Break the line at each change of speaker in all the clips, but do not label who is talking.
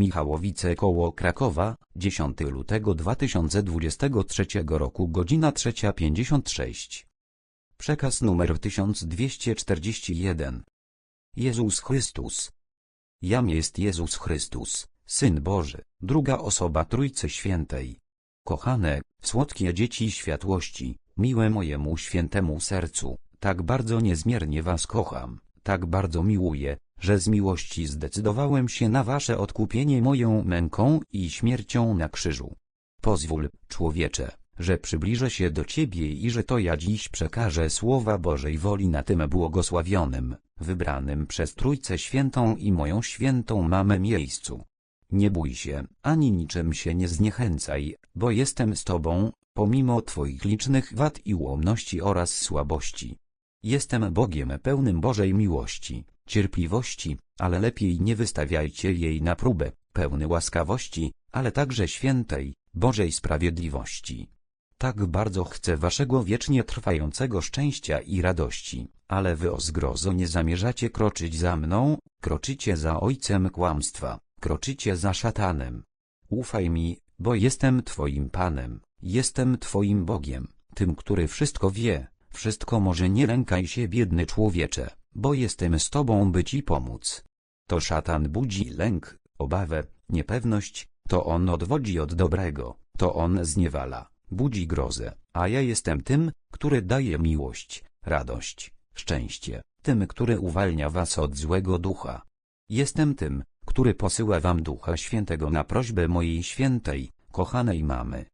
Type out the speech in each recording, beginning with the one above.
Michałowice koło Krakowa, 10 lutego 2023 roku godzina 3.56. Przekaz numer 1241. Jezus Chrystus. Jam jest Jezus Chrystus, Syn Boży, druga osoba Trójcy Świętej. Kochane, słodkie dzieci światłości, miłe mojemu świętemu sercu, tak bardzo niezmiernie was kocham, tak bardzo miłuję, że z miłości zdecydowałem się na wasze odkupienie moją męką i śmiercią na krzyżu. Pozwól, człowiecze, że przybliżę się do Ciebie i że to ja dziś przekażę słowa Bożej woli na tym błogosławionym, wybranym przez Trójcę Świętą i moją świętą mamę miejscu. Nie bój się, ani niczym się nie zniechęcaj, bo jestem z Tobą, pomimo Twoich licznych wad i ułomności oraz słabości. Jestem Bogiem pełnym Bożej miłości, cierpliwości, ale lepiej nie wystawiajcie jej na próbę, pełny łaskawości, ale także świętej, Bożej sprawiedliwości. Tak bardzo chcę waszego wiecznie trwającego szczęścia i radości, ale wy o zgrozo nie zamierzacie kroczyć za mną, kroczycie za ojcem kłamstwa, kroczycie za szatanem. Ufaj mi, bo jestem twoim Panem, jestem twoim Bogiem, tym, który wszystko wie, wszystko może nie lękaj się biedny człowiecze, bo jestem z tobą by ci pomóc. To szatan budzi lęk, obawę, niepewność, to on odwodzi od dobrego, to on zniewala, budzi grozę, a ja jestem tym, który daje miłość, radość, szczęście, tym, który uwalnia was od złego ducha. Jestem tym, który posyła wam Ducha Świętego na prośbę mojej świętej, kochanej mamy.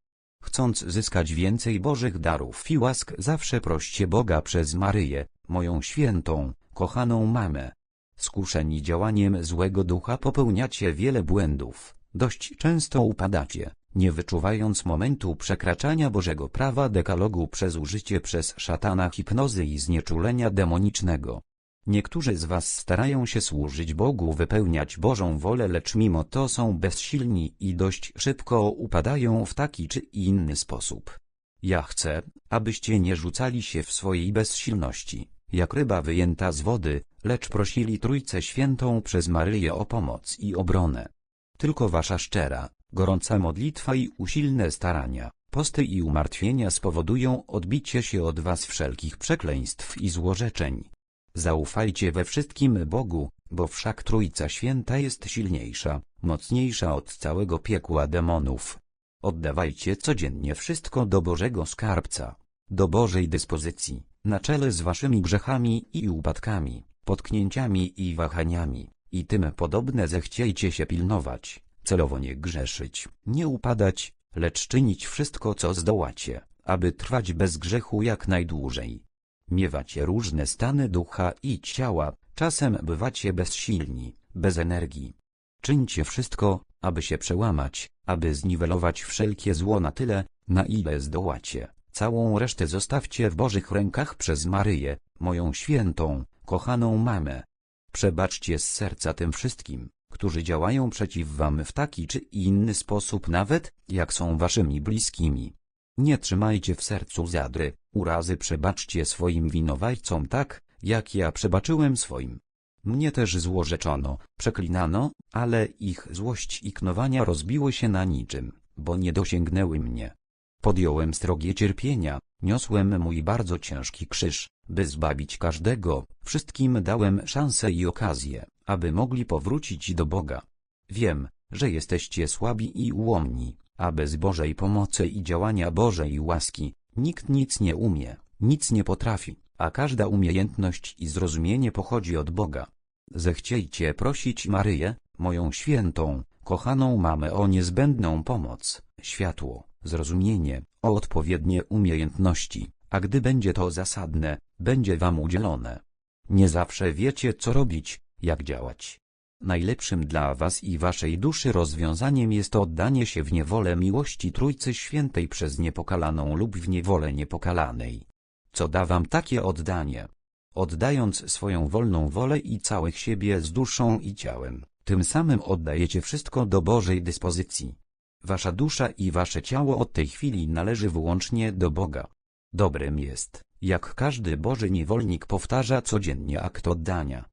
Chcąc zyskać więcej Bożych darów i łask zawsze proście Boga przez Maryję, moją świętą, kochaną mamę. Skuszeni działaniem złego ducha popełniacie wiele błędów, dość często upadacie, nie wyczuwając momentu przekraczania Bożego prawa dekalogu przez użycie przez szatana hipnozy i znieczulenia demonicznego. Niektórzy z was starają się służyć Bogu, wypełniać Bożą wolę, lecz mimo to są bezsilni i dość szybko upadają w taki czy inny sposób. Ja chcę, abyście nie rzucali się w swojej bezsilności, jak ryba wyjęta z wody, lecz prosili Trójcę Świętą przez Maryję o pomoc i obronę. Tylko wasza szczera, gorąca modlitwa i usilne starania, posty i umartwienia spowodują odbicie się od was wszelkich przekleństw i złorzeczeń. Zaufajcie we wszystkim Bogu, bo wszak Trójca Święta jest silniejsza, mocniejsza od całego piekła demonów. Oddawajcie codziennie wszystko do Bożego Skarbca, do Bożej dyspozycji, na czele z waszymi grzechami i upadkami, potknięciami i wahaniami, i tym podobne zechciejcie się pilnować, celowo nie grzeszyć, nie upadać, lecz czynić wszystko co zdołacie, aby trwać bez grzechu jak najdłużej. Miewacie różne stany ducha i ciała, czasem bywacie bezsilni, bez energii. Czyńcie wszystko, aby się przełamać, aby zniwelować wszelkie zło na tyle, na ile zdołacie. Całą resztę zostawcie w Bożych rękach przez Maryję, moją świętą, kochaną mamę. Przebaczcie z serca tym wszystkim, którzy działają przeciw wam w taki czy inny sposób nawet, jak są waszymi bliskimi. Nie trzymajcie w sercu zadry, urazy przebaczcie swoim winowajcom tak, jak ja przebaczyłem swoim. Mnie też złorzeczono, przeklinano, ale ich złość i knowania rozbiły się na niczym, bo nie dosięgnęły mnie. Podjąłem strogie cierpienia, niosłem mój bardzo ciężki krzyż, by zbawić każdego, wszystkim dałem szansę i okazję, aby mogli powrócić do Boga. Wiem, że jesteście słabi i ułomni, a bez Bożej pomocy i działania Bożej łaski, nikt nic nie umie, nic nie potrafi, a każda umiejętność i zrozumienie pochodzi od Boga. Zechciejcie prosić Maryję, moją świętą, kochaną mamę o niezbędną pomoc, światło, zrozumienie, o odpowiednie umiejętności, a gdy będzie to zasadne, będzie wam udzielone. Nie zawsze wiecie co robić, jak działać. Najlepszym dla was i waszej duszy rozwiązaniem jest oddanie się w niewolę miłości Trójcy Świętej przez niepokalaną lub w niewolę niepokalanej. Co da wam takie oddanie? Oddając swoją wolną wolę i całych siebie z duszą i ciałem, tym samym oddajecie wszystko do Bożej dyspozycji. Wasza dusza i wasze ciało od tej chwili należy wyłącznie do Boga. Dobrym jest, jak każdy Boży niewolnik powtarza codziennie akt oddania.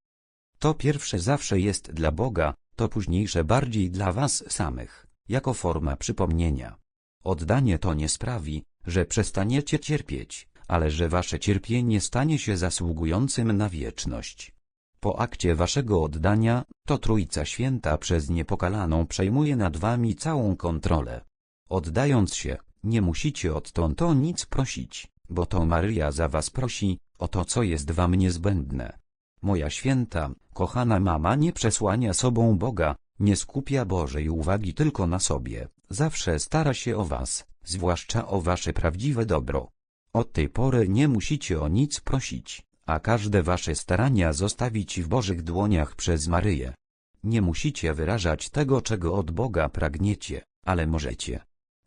To pierwsze zawsze jest dla Boga, to późniejsze bardziej dla was samych, jako forma przypomnienia. Oddanie to nie sprawi, że przestaniecie cierpieć, ale że wasze cierpienie stanie się zasługującym na wieczność. Po akcie waszego oddania, to Trójca Święta przez niepokalaną przejmuje nad wami całą kontrolę. Oddając się, nie musicie odtąd o nic prosić, bo to Maryja za was prosi, o to co jest wam niezbędne. Moja święta, kochana mama nie przesłania sobą Boga, nie skupia Bożej uwagi tylko na sobie, zawsze stara się o was, zwłaszcza o wasze prawdziwe dobro. Od tej pory nie musicie o nic prosić, a każde wasze starania zostawić w Bożych dłoniach przez Maryję. Nie musicie wyrażać tego, czego od Boga pragniecie, ale możecie.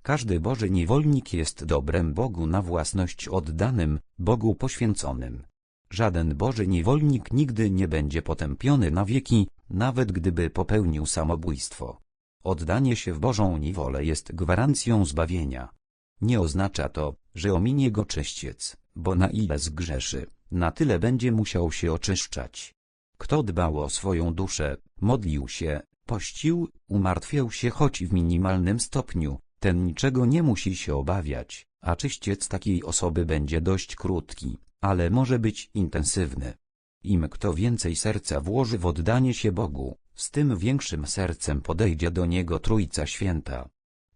Każdy Boży niewolnik jest dobrem Bogu na własność oddanym, Bogu poświęconym. Żaden Boży niewolnik nigdy nie będzie potępiony na wieki, nawet gdyby popełnił samobójstwo. Oddanie się w Bożą niewolę jest gwarancją zbawienia. Nie oznacza to, że ominie go czyściec, bo na ile zgrzeszy, na tyle będzie musiał się oczyszczać. Kto dbał o swoją duszę, modlił się, pościł, umartwiał się choć w minimalnym stopniu, ten niczego nie musi się obawiać, a czyściec takiej osoby będzie dość krótki, ale może być intensywny. Im kto więcej serca włoży w oddanie się Bogu, z tym większym sercem podejdzie do Niego Trójca Święta.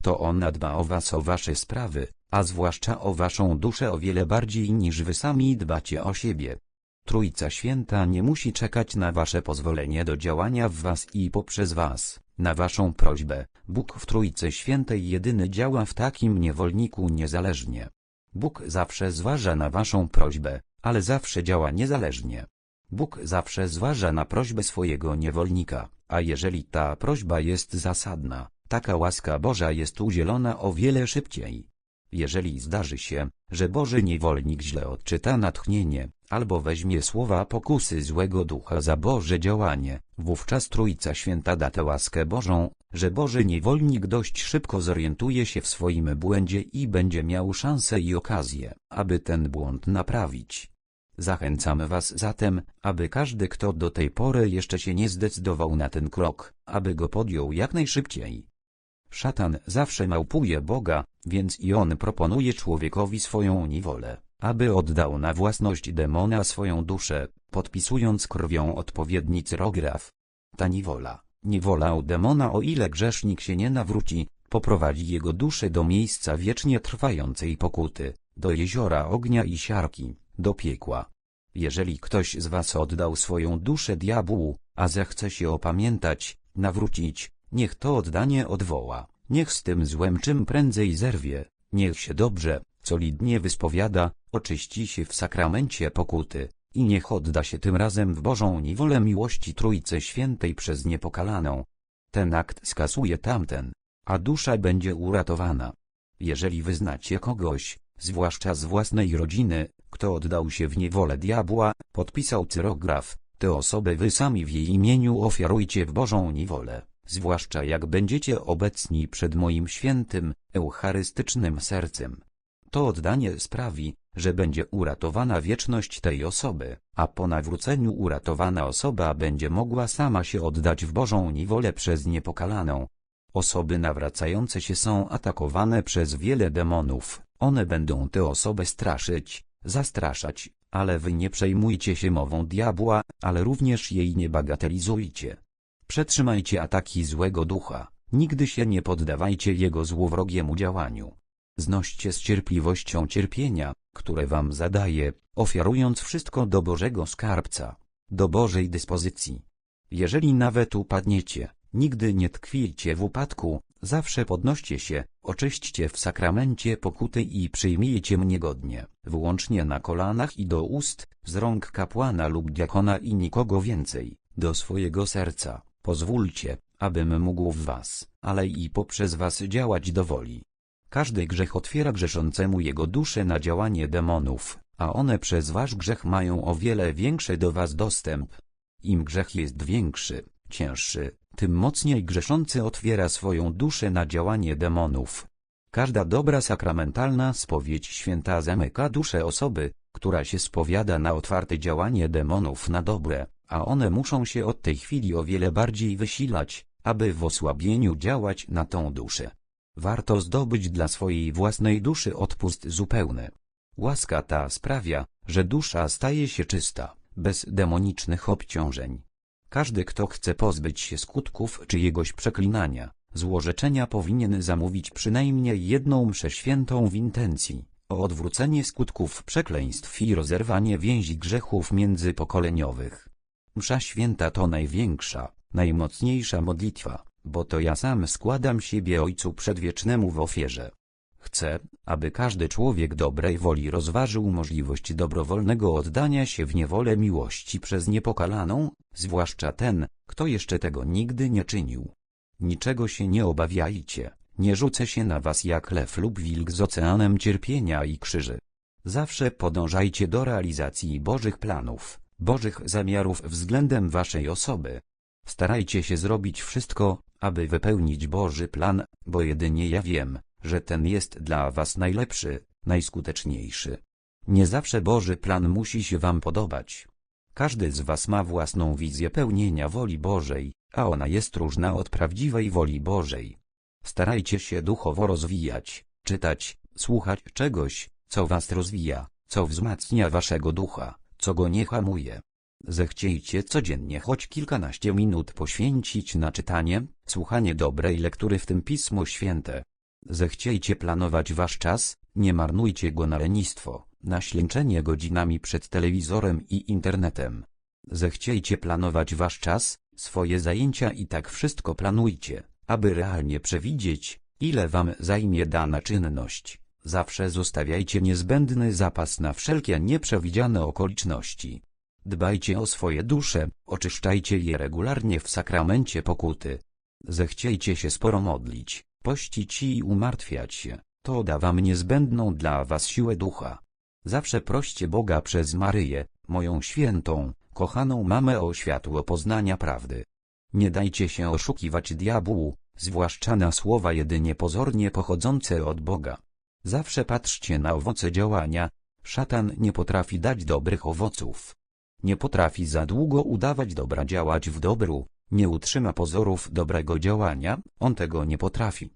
To Ona dba o was o wasze sprawy, a zwłaszcza o waszą duszę o wiele bardziej niż wy sami dbacie o siebie. Trójca Święta nie musi czekać na wasze pozwolenie do działania w was i poprzez was, na waszą prośbę. Bóg w Trójcy Świętej jedyny działa w takim niewolniku niezależnie. Bóg zawsze zważa na waszą prośbę, ale zawsze działa niezależnie. Bóg zawsze zważa na prośbę swojego niewolnika, a jeżeli ta prośba jest zasadna, taka łaska Boża jest udzielona o wiele szybciej. Jeżeli zdarzy się, że Boży niewolnik źle odczyta natchnienie, albo weźmie słowa pokusy złego ducha za Boże działanie, wówczas Trójca Święta da tę łaskę Bożą, że Boży niewolnik dość szybko zorientuje się w swoim błędzie i będzie miał szansę i okazję, aby ten błąd naprawić. Zachęcamy Was zatem, aby każdy kto do tej pory jeszcze się nie zdecydował na ten krok, aby go podjął jak najszybciej. Szatan zawsze małpuje Boga, więc i on proponuje człowiekowi swoją niewolę, aby oddał na własność demona swoją duszę, podpisując krwią odpowiedni cyrograf. Ta niewola, niewola u demona o ile grzesznik się nie nawróci, poprowadzi jego duszę do miejsca wiecznie trwającej pokuty, do jeziora ognia i siarki, do piekła. Jeżeli ktoś z was oddał swoją duszę diabłu, a zechce się opamiętać, nawrócić, niech to oddanie odwoła, niech z tym złem czym prędzej zerwie, niech się dobrze, solidnie wyspowiada, oczyści się w sakramencie pokuty, i niech odda się tym razem w Bożą niewolę miłości Trójcy Świętej przez niepokalaną. Ten akt skasuje tamten, a dusza będzie uratowana. Jeżeli wyznacie kogoś, zwłaszcza z własnej rodziny, kto oddał się w niewolę diabła, podpisał cyrograf, tę osobę wy sami w jej imieniu ofiarujcie w Bożą niewolę, zwłaszcza jak będziecie obecni przed moim świętym, eucharystycznym sercem. To oddanie sprawi, że będzie uratowana wieczność tej osoby, a po nawróceniu uratowana osoba będzie mogła sama się oddać w Bożą niewolę przez niepokalaną. Osoby nawracające się są atakowane przez wiele demonów, one będą tę osobę straszyć, zastraszać, ale wy nie przejmujcie się mową diabła, ale również jej nie bagatelizujcie. Przetrzymajcie ataki złego ducha, nigdy się nie poddawajcie jego złowrogiemu działaniu. Znoście z cierpliwością cierpienia, które wam zadaje, ofiarując wszystko do Bożego Skarbca, do Bożej dyspozycji. Jeżeli nawet upadniecie, nigdy nie tkwijcie w upadku, zawsze podnoście się, oczyśćcie w sakramencie pokuty i przyjmijcie mnie godnie, wyłącznie na kolanach i do ust, z rąk kapłana lub diakona i nikogo więcej, do swojego serca. Pozwólcie, abym mógł w was, ale i poprzez was działać do woli. Każdy grzech otwiera grzeszącemu jego duszę na działanie demonów, a one przez wasz grzech mają o wiele większy do was dostęp. Im grzech jest większy, cięższy, tym mocniej grzeszący otwiera swoją duszę na działanie demonów. Każda dobra sakramentalna spowiedź święta zamyka duszę osoby, która się spowiada na otwarte działanie demonów na dobre, a one muszą się od tej chwili o wiele bardziej wysilać, aby w osłabieniu działać na tą duszę. Warto zdobyć dla swojej własnej duszy odpust zupełny. Łaska ta sprawia, że dusza staje się czysta, bez demonicznych obciążeń. Każdy, kto chce pozbyć się skutków czyjegoś przeklinania, złorzeczenia powinien zamówić przynajmniej jedną mszę świętą w intencji o odwrócenie skutków przekleństw i rozerwanie więzi grzechów międzypokoleniowych. Msza święta to największa, najmocniejsza modlitwa, bo to ja sam składam siebie Ojcu Przedwiecznemu w ofierze. Chcę, aby każdy człowiek dobrej woli rozważył możliwość dobrowolnego oddania się w niewolę miłości przez niepokalaną, zwłaszcza ten, kto jeszcze tego nigdy nie czynił. Niczego się nie obawiajcie, nie rzucę się na was jak lew lub wilk z oceanem cierpienia i krzyży. Zawsze podążajcie do realizacji Bożych planów, Bożych zamiarów względem waszej osoby. Starajcie się zrobić wszystko, aby wypełnić Boży plan, bo jedynie ja wiem, że ten jest dla was najlepszy, najskuteczniejszy. Nie zawsze Boży plan musi się wam podobać. Każdy z was ma własną wizję pełnienia woli Bożej, a ona jest różna od prawdziwej woli Bożej. Starajcie się duchowo rozwijać, czytać, słuchać czegoś, co was rozwija, co wzmacnia waszego ducha, co go nie hamuje. Zechciejcie codziennie choć kilkanaście minut poświęcić na czytanie, słuchanie dobrej lektury w tym Pismo Święte. Zechciejcie planować wasz czas, nie marnujcie go na lenistwo, na ślęczenie godzinami przed telewizorem i internetem. Zechciejcie planować wasz czas, swoje zajęcia i tak wszystko planujcie, aby realnie przewidzieć, ile wam zajmie dana czynność. Zawsze zostawiajcie niezbędny zapas na wszelkie nieprzewidziane okoliczności. Dbajcie o swoje dusze, oczyszczajcie je regularnie w sakramencie pokuty. Zechciejcie się sporo modlić, pościć i umartwiać się, to da wam niezbędną dla was siłę ducha. Zawsze proście Boga przez Maryję, moją świętą, kochaną mamę o światło poznania prawdy. Nie dajcie się oszukiwać diabłu, zwłaszcza na słowa jedynie pozornie pochodzące od Boga. Zawsze patrzcie na owoce działania, szatan nie potrafi dać dobrych owoców. Nie potrafi za długo udawać dobra działać w dobru, nie utrzyma pozorów dobrego działania, on tego nie potrafi.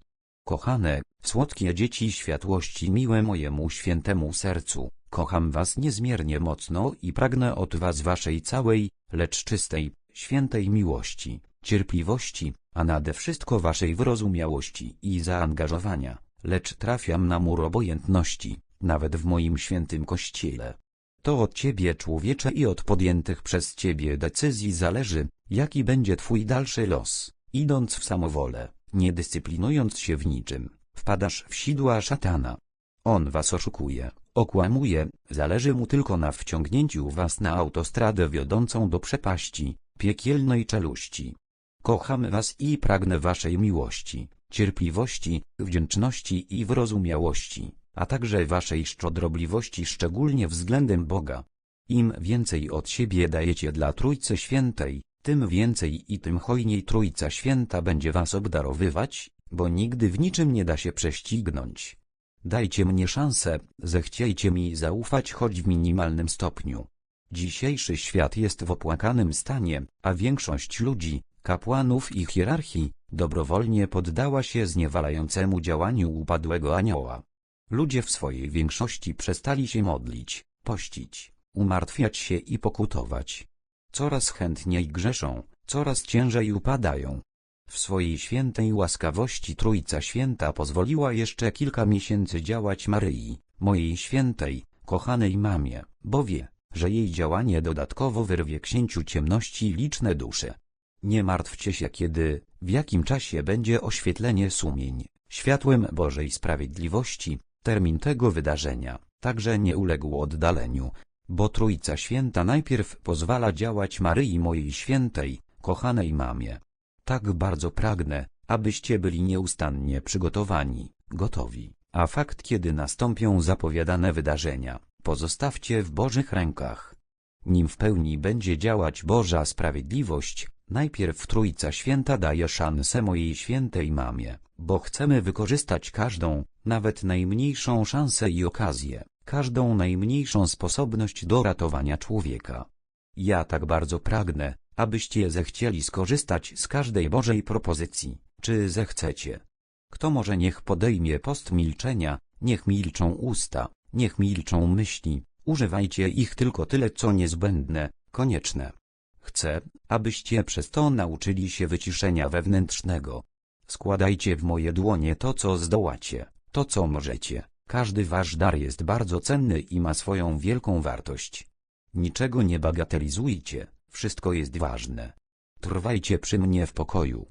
Kochane, słodkie dzieci światłości miłe mojemu świętemu sercu, kocham was niezmiernie mocno i pragnę od was waszej całej, lecz czystej, świętej miłości, cierpliwości, a nade wszystko waszej wyrozumiałości i zaangażowania, lecz trafiam na mur obojętności, nawet w moim świętym kościele. To od ciebie człowiecze i od podjętych przez ciebie decyzji zależy, jaki będzie twój dalszy los, idąc w samowolę, nie dyscyplinując się w niczym, wpadasz w sidła szatana. On was oszukuje, okłamuje, zależy mu tylko na wciągnięciu was na autostradę wiodącą do przepaści, piekielnej czeluści. Kocham was i pragnę waszej miłości, cierpliwości, wdzięczności i wyrozumiałości, a także waszej szczodrobliwości szczególnie względem Boga. Im więcej od siebie dajecie dla Trójcy Świętej, tym więcej i tym hojniej Trójca Święta będzie was obdarowywać, bo nigdy w niczym nie da się prześcignąć. Dajcie mnie szansę, zechciejcie mi zaufać choć w minimalnym stopniu. Dzisiejszy świat jest w opłakanym stanie, a większość ludzi, kapłanów i hierarchii, dobrowolnie poddała się zniewalającemu działaniu upadłego anioła. Ludzie w swojej większości przestali się modlić, pościć, umartwiać się i pokutować. Coraz chętniej grzeszą, coraz ciężej upadają. W swojej świętej łaskawości Trójca Święta pozwoliła jeszcze kilka miesięcy działać Maryi, mojej świętej, kochanej mamie, bo wie, że jej działanie dodatkowo wyrwie księciu ciemności liczne dusze. Nie martwcie się kiedy, w jakim czasie będzie oświetlenie sumień, światłem Bożej Sprawiedliwości, termin tego wydarzenia, także nie uległ oddaleniu, bo Trójca Święta najpierw pozwala działać Maryi mojej świętej, kochanej mamie. Tak bardzo pragnę, abyście byli nieustannie przygotowani, gotowi, a fakt kiedy nastąpią zapowiadane wydarzenia, pozostawcie w Bożych rękach. Nim w pełni będzie działać Boża Sprawiedliwość, najpierw Trójca Święta daje szansę mojej świętej mamie, bo chcemy wykorzystać każdą, nawet najmniejszą szansę i okazję, każdą najmniejszą sposobność do ratowania człowieka. Ja tak bardzo pragnę, abyście zechcieli skorzystać z każdej Bożej propozycji, czy zechcecie. Kto może niech podejmie post milczenia, niech milczą usta, niech milczą myśli, używajcie ich tylko tyle co niezbędne, konieczne. Chcę, abyście przez to nauczyli się wyciszenia wewnętrznego. Składajcie w moje dłonie to co zdołacie, to co możecie. Każdy wasz dar jest bardzo cenny i ma swoją wielką wartość. Niczego nie bagatelizujcie, wszystko jest ważne. Trwajcie przy mnie w pokoju.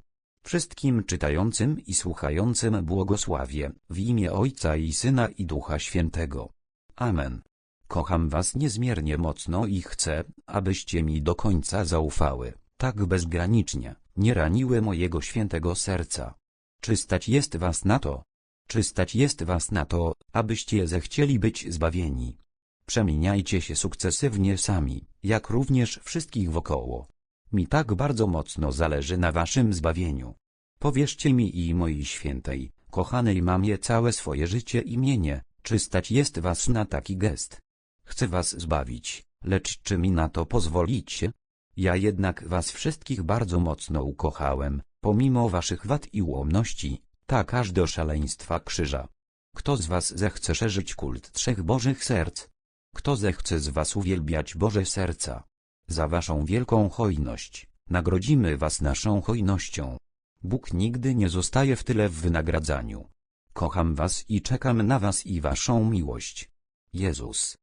Wszystkim czytającym i słuchającym błogosławię, w imię Ojca i Syna i Ducha Świętego. Amen. Kocham was niezmiernie mocno i chcę, abyście mi do końca zaufały, tak bezgranicznie, nie raniły mojego świętego serca. Czy stać jest was na to? Czy stać jest was na to, abyście zechcieli być zbawieni? Przemieniajcie się sukcesywnie sami, jak również wszystkich wokoło. Mi tak bardzo mocno zależy na waszym zbawieniu. Powierzcie mi i mojej świętej, kochanej mamie całe swoje życie i mienie, czy stać jest was na taki gest. Chcę was zbawić, lecz czy mi na to pozwolicie? Ja jednak was wszystkich bardzo mocno ukochałem, pomimo waszych wad i ułomności, tak aż do szaleństwa krzyża. Kto z was zechce szerzyć kult trzech Bożych Serc? Kto zechce z was uwielbiać Boże Serca? Za waszą wielką hojność, nagrodzimy was naszą hojnością. Bóg nigdy nie zostaje w tyle w wynagradzaniu. Kocham was i czekam na was i waszą miłość. Jezus